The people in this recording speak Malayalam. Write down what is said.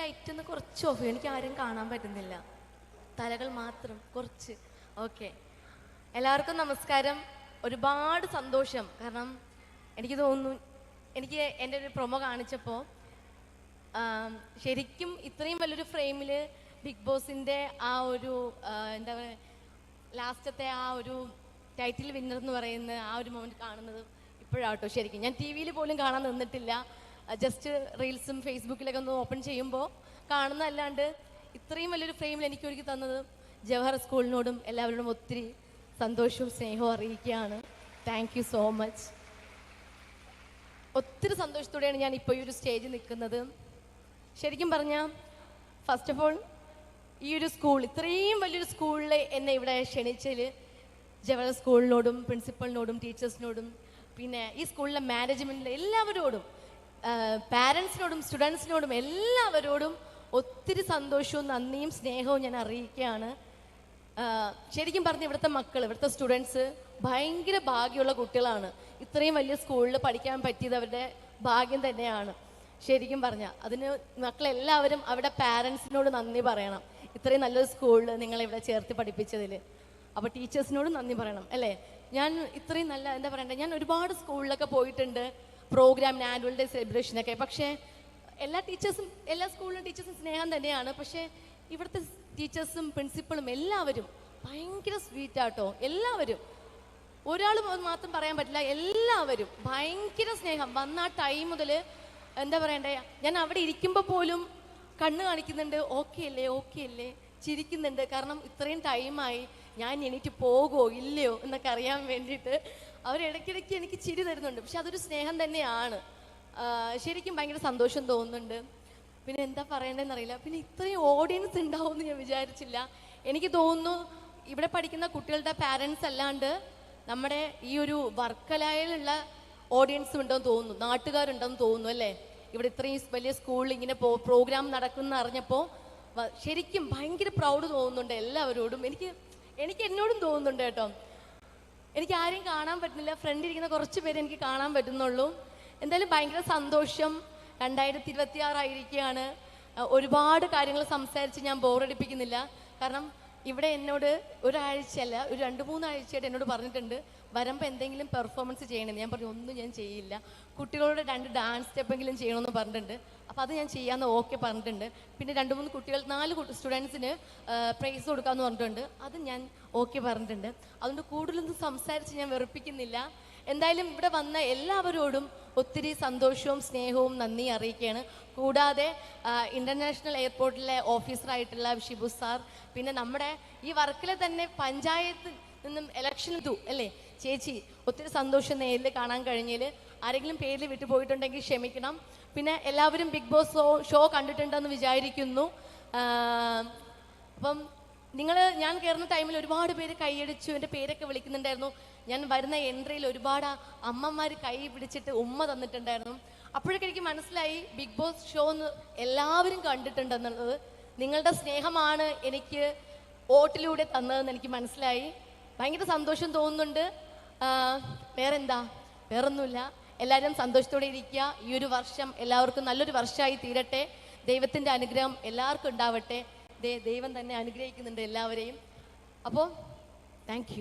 ലൈറ്റ് ഒന്ന് കുറച്ച് ഓഫ് എനിക്ക് ആരും കാണാൻ പറ്റുന്നില്ല. തലകൾ മാത്രം കുറച്ച്. ഓക്കെ എല്ലാവർക്കും നമസ്കാരം. ഒരുപാട് സന്തോഷം. കാരണം എനിക്ക് തോന്നുന്നു എനിക്ക് എന്റെ ഒരു പ്രൊമോ കാണിച്ചപ്പോൾ ശരിക്കും ഇത്രയും വലിയൊരു ഫ്രെയിമിൽ ബിഗ് ബോസിന്റെ ആ ഒരു എന്താ പറയുക ലാസ്റ്റത്തെ ആ ഒരു ടൈറ്റിൽ വിന്നർ എന്ന് പറയുന്ന ആ ഒരു മൊമെന്റ് കാണുന്നത് ഇപ്പോഴാട്ടോ ശരിക്കും. ഞാൻ ടി വിയിൽ പോലും കാണാൻ നിന്നിട്ടില്ല. ജസ്റ്റ് റീൽസും ഫേസ്ബുക്കിലൊക്കെ ഒന്ന് ഓപ്പൺ ചെയ്യുമ്പോൾ കാണുന്നതല്ലാണ്ട് ഇത്രയും വലിയൊരു ഫ്രെയിമിൽ എനിക്ക് ഒരുക്കി തന്നത് ജവഹർ സ്കൂളിനോടും എല്ലാവരോടും ഒത്തിരി സന്തോഷവും സ്നേഹവും അറിയിക്കുകയാണ്. താങ്ക് സോ മച്ച് ഒത്തിരി സന്തോഷത്തോടെയാണ് ഞാൻ ഇപ്പോൾ ഈ ഒരു സ്റ്റേജിൽ നിൽക്കുന്നത്. ശരിക്കും പറഞ്ഞാൽ ഫസ്റ്റ് ഓഫ് ഓൾ ഈ ഒരു സ്കൂൾ ഇത്രയും വലിയൊരു സ്കൂളിൽ എന്നെ ഇവിടെ ക്ഷണിച്ചതിൽ ജവഹർ സ്കൂളിനോടും പ്രിൻസിപ്പളിനോടും ടീച്ചേഴ്സിനോടും പിന്നെ ഈ സ്കൂളിലെ മാനേജ്മെന്റിലെ എല്ലാവരോടും പാരൻസിനോടും സ്റ്റുഡൻസിനോടും എല്ലാവരോടും ഒത്തിരി സന്തോഷവും നന്ദിയും സ്നേഹവും ഞാൻ അറിയിക്കുകയാണ്. ശരിക്കും പറഞ്ഞ ഇവിടുത്തെ മക്കൾ ഇവിടുത്തെ സ്റ്റുഡൻസ് ഭയങ്കര ഭാഗ്യമുള്ള കുട്ടികളാണ്. ഇത്രയും വലിയ സ്കൂളിൽ പഠിക്കാൻ പറ്റിയത് അവരുടെ ഭാഗ്യം തന്നെയാണ്. ശരിക്കും പറഞ്ഞ അതിന് മക്കളെല്ലാവരും അവിടെ പാരൻസിനോട് നന്ദി പറയണം. ഇത്രയും നല്ലൊരു സ്കൂളിൽ നിങ്ങളെ ഇവിടെ ചേർത്ത് പഠിപ്പിച്ചതിൽ അപ്പോൾ ടീച്ചേഴ്സിനോടും നന്ദി പറയണം അല്ലേ? ഞാൻ ഇത്രയും നല്ല എന്താ പറയണ്ടേ? ഞാൻ ഒരുപാട് സ്കൂളിലൊക്കെ പോയിട്ടുണ്ട്. പ്രോഗ്രാമിന് ആനുവൽ ഡേ സെലിബ്രേഷനൊക്കെ പക്ഷേ എല്ലാ ടീച്ചേഴ്സും എല്ലാ സ്കൂളിലും ടീച്ചേഴ്സും സ്നേഹം തന്നെയാണ്. പക്ഷേ ഇവിടുത്തെ ടീച്ചേഴ്സും പ്രിൻസിപ്പളും എല്ലാവരും ഭയങ്കര സ്വീറ്റ് ആട്ടോ. എല്ലാവരും. ഒരാൾ മാത്രം പറയാൻ പറ്റില്ല. എല്ലാവരും ഭയങ്കര സ്നേഹം. വന്ന ആ ടൈം മുതൽ എന്താ പറയണ്ടേ? ഞാൻ അവിടെ ഇരിക്കുമ്പോൾ പോലും കണ്ണ് കാണിക്കുന്നുണ്ട്. ഓക്കെ അല്ലേ? ഓക്കെ അല്ലേ? ചിരിക്കുന്നുണ്ട്. കാരണം ഇത്രയും ടൈമായി ഞാൻ എണീറ്റ് പോകുമോ ഇല്ലയോ? എന്നൊക്കെ അറിയാൻ വേണ്ടിയിട്ട് അവർ ഇടയ്ക്കിടയ്ക്ക് എനിക്ക് ചിരി തരുന്നുണ്ട്. പക്ഷെ അതൊരു സ്നേഹം തന്നെയാണ്. ശരിക്കും ഭയങ്കര സന്തോഷം തോന്നുന്നുണ്ട്. പിന്നെ എന്താ പറയേണ്ടതെന്ന് അറിയില്ല പിന്നെ ഇത്രയും ഓഡിയൻസ് ഉണ്ടാവുമെന്ന് ഞാൻ വിചാരിച്ചില്ല. എനിക്ക് തോന്നുന്നു ഇവിടെ പഠിക്കുന്ന കുട്ടികളുടെ പാരൻസ് അല്ലാണ്ട് നമ്മുടെ ഈ ഒരു വർക്കലായിലുള്ള ഓഡിയൻസ് ഉണ്ടെന്ന് തോന്നുന്നു. നാട്ടുകാരുണ്ടെന്ന് തോന്നുന്നു അല്ലേ? ഇവിടെ ഇത്രയും വലിയ സ്കൂളിൽ ഇങ്ങനെ പ്രോഗ്രാം നടക്കുന്ന അറിഞ്ഞപ്പോൾ ശരിക്കും ഭയങ്കര പ്രൗഡ് തോന്നുന്നുണ്ട് എല്ലാവരോടും. എനിക്ക് എനിക്ക് എന്നോടും തോന്നുന്നുണ്ട് കേട്ടോ. എനിക്ക് ആരെയും കാണാൻ പറ്റുന്നില്ല. ഫ്രണ്ട് ഇരിക്കുന്ന കുറച്ച് പേര് എനിക്ക് കാണാൻ പറ്റുന്നുള്ളൂ. എന്തായാലും ഭയങ്കര സന്തോഷം. രണ്ടായിരത്തി ഇരുപത്തി ആറായിരിക്കുകയാണ് ഒരുപാട് കാര്യങ്ങൾ സംസാരിച്ച് ഞാൻ ബോറടിപ്പിക്കുന്നില്ല കാരണം ഇവിടെ എന്നോട് ഒരാഴ്ചയല്ല ഒരു രണ്ട് മൂന്നാഴ്ചയായിട്ട് എന്നോട് പറഞ്ഞിട്ടുണ്ട് വരുമ്പോൾ എന്തെങ്കിലും പെർഫോമൻസ് ചെയ്യണമെന്ന് ഞാൻ പറഞ്ഞു ഒന്നും ഞാൻ ചെയ്യില്ല. കുട്ടികളുടെ രണ്ട് ഡാൻസ് സ്റ്റെപ്പെങ്കിലും ചെയ്യണമെന്ന് പറഞ്ഞിട്ടുണ്ട്. അപ്പോൾ അത് ഞാൻ ചെയ്യാമെന്ന് ഓക്കെ പറഞ്ഞിട്ടുണ്ട്. പിന്നെ രണ്ട് മൂന്ന് കുട്ടികൾ നാല് സ്റ്റുഡൻസിന് പ്രൈസ് കൊടുക്കാമെന്ന് പറഞ്ഞിട്ടുണ്ട്. അത് ഞാൻ ഓക്കെ പറഞ്ഞിട്ടുണ്ട്. അതുകൊണ്ട് കൂടുതലൊന്നും സംസാരിച്ച് ഞാൻ വെറുപ്പിക്കുന്നില്ല. എന്തായാലും ഇവിടെ വന്ന എല്ലാവരോടും ഒത്തിരി സന്തോഷവും സ്നേഹവും നന്ദി അറിയിക്കുകയാണ്. കൂടാതെ ഇന്റർനാഷണൽ എയർപോർട്ടിലെ ഓഫീസറായിട്ടുള്ള ഷിബു സാർ പിന്നെ നമ്മുടെ ഈ വർക്കിൽ തന്നെ പഞ്ചായത്ത് നിന്നും ഇലക്ഷൻ ഇതു അല്ലേ? ചേച്ചി ഒത്തിരി സന്തോഷം നേരിൽ കാണാൻ കഴിഞ്ഞതിൽ ആരെങ്കിലും പേരിൽ വിട്ടു പോയിട്ടുണ്ടെങ്കിൽ ക്ഷമിക്കണം. പിന്നെ എല്ലാവരും ബിഗ് ബോസ് ഷോ ഷോ കണ്ടിട്ടുണ്ടെന്ന് വിചാരിക്കുന്നു. അപ്പം നിങ്ങൾ ഞാൻ കയറുന്ന ടൈമിൽ ഒരുപാട് പേര് കൈയടിച്ചു എന്റെ പേരൊക്കെ വിളിക്കുന്നുണ്ടായിരുന്നു. ഞാൻ വരുന്ന എൻട്രിയിൽ ഒരുപാട് അമ്മമാർ കൈ പിടിച്ചിട്ട് ഉമ്മ തന്നിട്ടുണ്ടായിരുന്നു. അപ്പോഴൊക്കെ എനിക്ക് മനസ്സിലായി ബിഗ് ബോസ് ഷോ എന്ന് എല്ലാവരും കണ്ടിട്ടുണ്ടെന്നുള്ളത്. നിങ്ങളുടെ സ്നേഹമാണ് എനിക്ക് വോട്ടിലൂടെ തന്നതെന്ന് എനിക്ക് മനസ്സിലായി. ഭയങ്കര സന്തോഷം തോന്നുന്നുണ്ട്. വേറെന്താ? വേറൊന്നുമില്ല. എല്ലാവരും സന്തോഷത്തോടെ ഇരിക്കുക. ഈ ഒരു വർഷം എല്ലാവർക്കും നല്ലൊരു വർഷമായി തീരട്ടെ. ദൈവത്തിന്റെ അനുഗ്രഹം എല്ലാവർക്കും ഉണ്ടാവട്ടെ. ദൈവം തന്നെ അനുഗ്രഹിക്കുന്നുണ്ട് എല്ലാവരെയും. അപ്പോൾ താങ്ക്